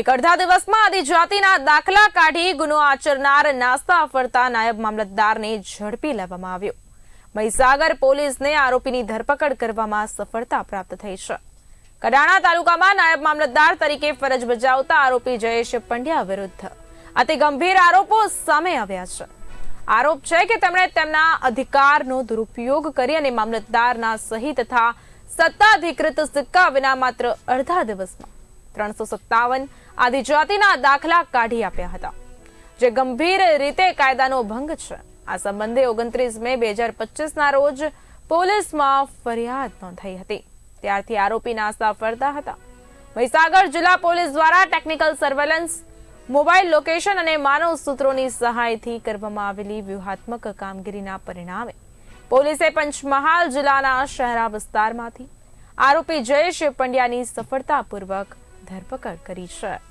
એક અડધા દિવસમાં આદિજાતિના દાખલા કાઢી ગુનો આચરનાર નાસ્તા ફરતા નાયબ મામલતદારને ઝડપી લેવામાં આવ્યો. મહીસાગર પોલીસને આરોપીની ધરપકડ કરવામાં સફળતા પ્રાપ્ત થઈ છે. કડાણા તાલુકામાં નાયબ મામલતદાર તરીકે ફરજ બજાવતા આરોપી જયેશ પંડ્યા વિરુદ્ધ. અતિ ગંભીર આરોપો સામે આવ્યા છે. આરોપ છે કે તેમણે તેમના અધિકારનો દુરુપયોગ કરી અને મામલતદારના સહી તથા સત્તાધિકૃત સિક્કા વિના માત્ર અડધા દિવસમાં ત્રણસો સત્તાવન આદિજાતિના દાખલા કાઢી આપ્યા હતા. જે ગંભીર રીતે કાયદાનો ભંગ છે. આ સંબંધે ઓગણત્રીસ મે બે હજાર પચીસના રોજ પોલીસમાં ફરિયાદ નોંધાઈ હતી. ત્યારથી આરોપી નાસ્તા ફરતા હતા. મહીસાગર જિલ્લા પોલીસ દ્વારા ટેકનિકલ સર્વેલન્સ, મોબાઈલ લોકેશન અને માનવ સૂત્રોની સહાયથી કરવામાં આવેલી વ્યૂહાત્મક કામગીરીના પરિણામે પોલીસે પંચમહાલ જિલ્લાના શહેરા વિસ્તારમાંથી આરોપી જયેશ પંડ્યાની સફળતાપૂર્વક ધરપકડ કરી છે.